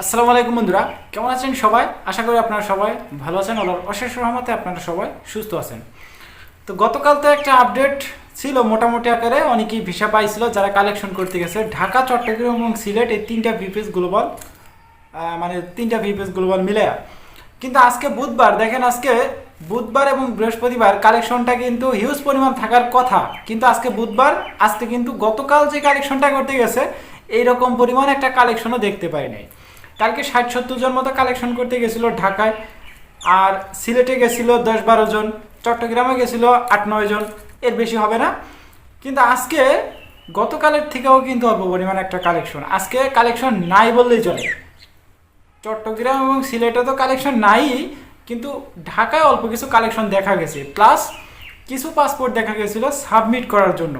আসসালামু আলাইকুম বন্ধুরা, কেমন আছেন সবাই? আশা করি আপনারা সবাই ভালো আছেন। আল্লাহর অশেষ রহমতে আপনারা সবাই সুস্থ আছেন। তো গতকাল তো একটা আপডেট ছিল মোটামুটি আকারে, অনেকেই ভিসা পাইছিল, যারা কালেকশন করতে গেছে। ঢাকা, চট্টগ্রাম এবং সিলেট এই তিনটা ভিপিএস গ্লোবাল মানে তিনটা ভিপিএস গ্লোবাল মিলে কিন্তু আজকে বুধবার, দেখেন আজকে বুধবার এবং বৃহস্পতিবার কালেকশনটা কিন্তু হিউজ পরিমাণ থাকার কথা। কিন্তু আজকে বুধবার, আজকে কিন্তু গতকাল যে কালেকশনটা করতে গেছে, এইরকম পরিমাণ একটা কালেকশনও দেখতে পাই নাই। কালকে ষাট সত্তর জন মতো কালেকশন করতে গেছিল ঢাকায়, আর সিলেটে গেছিল দশ বারো জন, চট্টগ্রামে গেছিল আট নয় জন, এর বেশি হবে না। কিন্তু আজকে গতকালের থেকেও কিন্তু অল্প পরিমাণ একটা কালেকশন। আজকে কালেকশন নাই বললেই চলে। চট্টগ্রাম এবং সিলেটে তো কালেকশন নাই কিন্তু ঢাকায় অল্প কিছু কালেকশন দেখা গেছে প্লাস কিছু পাসপোর্ট দেখা গেছিল সাবমিট করার জন্য।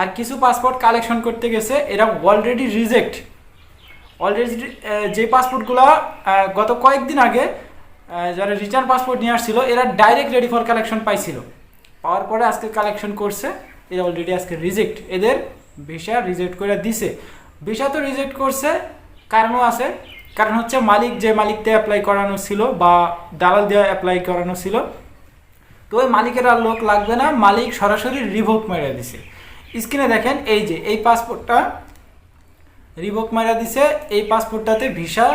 আর কিছু পাসপোর্ট কালেকশন করতে গেছে, এরা অলরেডি রিজেক্ট অলরেডি যে পাসপোর্টগুলো গত কয়েকদিন আগে যারা রিটার্ন পাসপোর্ট নিয়ে আসছিল, এরা ডাইরেক্ট রেডি ফর কালেকশন পাইছিল। পাওয়ার পরে আজকে কালেকশন করছে, এরা অলরেডি আজকে রিজেক্ট এদের ভিসা রিজেক্ট করে দিছে। ভিসা তো রিজেক্ট করছে, কারণও আছে কারণ হচ্ছে মালিক যে মালিক দিয়ে অ্যাপ্লাই করানো ছিল বা দালাল দিয়ে অ্যাপ্লাই করানো ছিল, তো ওই মালিকের আর লোক লাগবে না, মালিক সরাসরি রিভোক মেরে দিছে। স্ক্রিনে দেখেন, এই যে, এই পাসপোর্টটা রিভোক মারা দিছে, এই পাসপোর্টটাতে ভিসা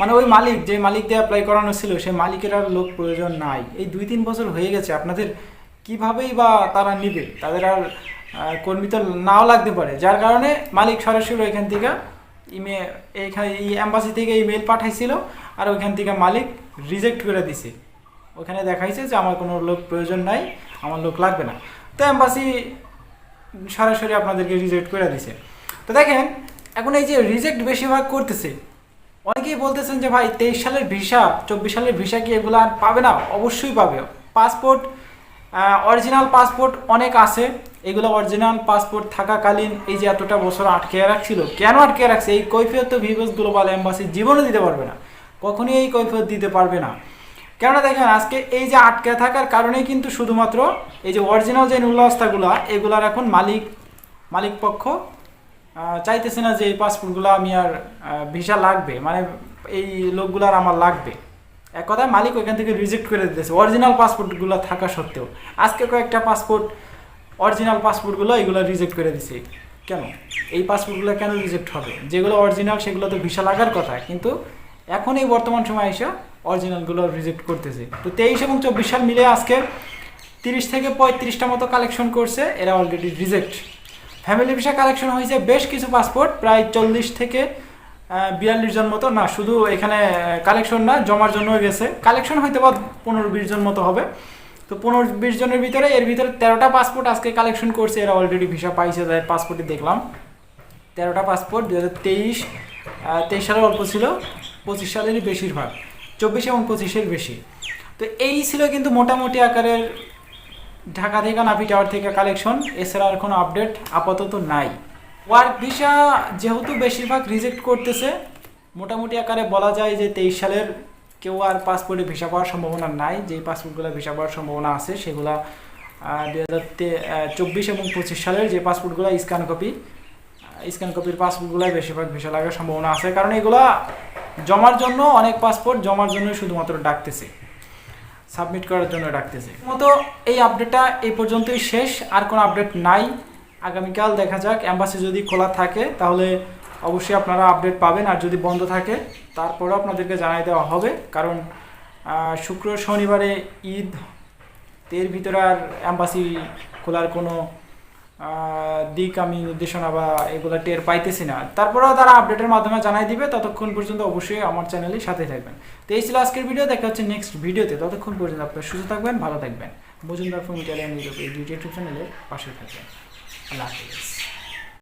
মানে ওই মালিক যে মালিক দিয়ে অ্যাপ্লাই করানো ছিল সেই মালিকের আর লোক প্রয়োজন নাই। এই দুই তিন বছর হয়ে গেছে, আপনাদের কিভাবেই বা তারা নিবে? তাদের আর কর্মী তো নাও লাগতে পারে। যার কারণে মালিক সরাসরি ওইখান থেকে ইমে এইখানে এই অ্যাম্বাসি থেকে ইমেল পাঠাইছিল আর ওইখান থেকে মালিক রিজেক্ট করে দিছে। ওখানে দেখাইছে যে আমার কোনো লোক প্রয়োজন নাই, আমার লোক লাগবে না। তো অ্যাম্বাসি সরাসরি আপনাদেরকে রিজেক্ট করে দিছে। তো দেখেন, এখন এই যে রিজেক্ট বেশিরভাগ করতেছে, অনেকেই বলতেছেন যে ভাই, তেইশ সালের ভিসা, চব্বিশ সালের ভিসা কি এগুলো আর পাবে না? অবশ্যই পাবে। পাসপোর্ট অরিজিনাল পাসপোর্ট অনেক আছে। এগুলো অরিজিনাল পাসপোর্ট থাকাকালীন এই যে এতটা বছর আটকে রাখছিল, কেন আটকে রাখছে? এই কৈফিয়ত তো ভিভোস গ্লোবাল এম্বাসি জীবনে দিতে পারবে না। কখনই এই কৈফিয়ত দিতে পারবে না। কেননা দেখেন, আজকে এই যে আটকে থাকার কারণেই কিন্তু শুধুমাত্র এই যে অরিজিনাল যে নুল্লাস্তাগুলো এগুলার এখন মালিক মালিক পক্ষ চাইতেছে না যে এই পাসপোর্টগুলো আমি আর ভিসা লাগবে। মানে এই লোকগুলো আর আমার লাগবে। এক কথায় মালিক ওইখান থেকে রিজেক্ট করে দিতেছে। অরিজিনাল পাসপোর্টগুলো থাকা সত্ত্বেও। আজকে কয়েকটা পাসপোর্ট অরিজিনাল পাসপোর্টগুলো এগুলো রিজেক্ট করে দিছে। কেন? এই পাসপোর্টগুলো কেন রিজেক্ট হবে? যেগুলো অরিজিনাল সেগুলো তো ভিসা লাগার কথা। কিন্তু এখন এই বর্তমান সময় এসে অরিজিনালগুলো রিজেক্ট করতেছে। তো তেইশ এবং চব্বিশ সাল মিলে আজকে তিরিশ থেকে পঁয়ত্রিশটা মতো কালেকশন করছে। এরা already reject family visa collection হয়েছে বেশ কিছু পাসপোর্ট প্রায় চল্লিশ থেকে বিয়াল্লিশ জন মতো? না, শুধু এখানে কালেকশন না, জমার জন্য গেছে। কালেকশন হয়তো বা পনেরো বিশ জন মতো হবে। তো পনেরো বিশ জনের ভিতরে, এর ভিতরে তেরোটা পাসপোর্ট আজকে কালেকশন করছে। এরা অলরেডি ভিসা পাইছে, তাদের পাসপোর্টে দেখলাম। তেরোটা পাসপোর্ট দু হাজার তেইশ তেইশ সালের অল্প ছিল, পঁচিশ সালেরই বেশিরভাগ। চব্বিশ এবং পঁচিশের বেশি। তো এই ছিল কিন্তু মোটামুটি আকারের ঢাকা থেকে নাপি টাওয়ার থেকে কালেকশন এছাড়া আর কোনো আপডেট আপাতত নাই। ওয়ার্ক ভিসা যেহেতু বেশিরভাগ রিজেক্ট করতেছে, মোটামুটি আকারে বলা যায় যে তেইশ সালের কেউ আর পাসপোর্টে ভিসা পাওয়ার সম্ভাবনা নাই। যেই পাসপোর্টগুলো ভিসা পাওয়ার সম্ভাবনা আছে, সেগুলা দুই হাজার চব্বিশ এবং পঁচিশ সালের যে পাসপোর্টগুলো স্ক্যান কপি স্ক্যান কপির পাসপোর্টগুলোই বেশিরভাগ ভিসা লাগার সম্ভাবনা আছে। কারণ এগুলা জমার জন্য অনেক পাসপোর্ট জমার জন্য শুধুমাত্র ডাকতেছে। সাবমিট করার জন্য ডাকতেছে। মতো এই আপডেটটা এই পর্যন্তই শেষ। আর কোনো আপডেট নাই। আগামীকাল দেখা যাক অ্যাম্বাসি যদি খোলা থাকে, তাহলে অবশ্যই আপনারা আপডেট পাবেন, আর যদি বন্ধ থাকে, তারপরেও আপনাদেরকে জানাই দেওয়া হবে। কারণ শুক্র শনিবারে ঈদ এর ভিতরে আর অ্যাম্বাসি খোলার কোনো দিক আমি নির্দেশনা বা এগুলো টের পাইতেছি না। তারপরেও তারা আপডেটের মাধ্যমে জানাই দিবে। ততক্ষণ পর্যন্ত অবশ্যই আমার চ্যানেলের সাথে থাকবেন। তো এই ছিল আজকের ভিডিও দেখা হচ্ছে নেক্সট ভিডিওতে ততক্ষণ পর্যন্ত আপনারা সুস্থ থাকবেন, ভালো থাকবেন। মজুমদার ফোন ইটালিয়ান ইউটিউব এই ইউটিউব চ্যানেলের পাশে থাকবেন। আল্লাহ হাফিজ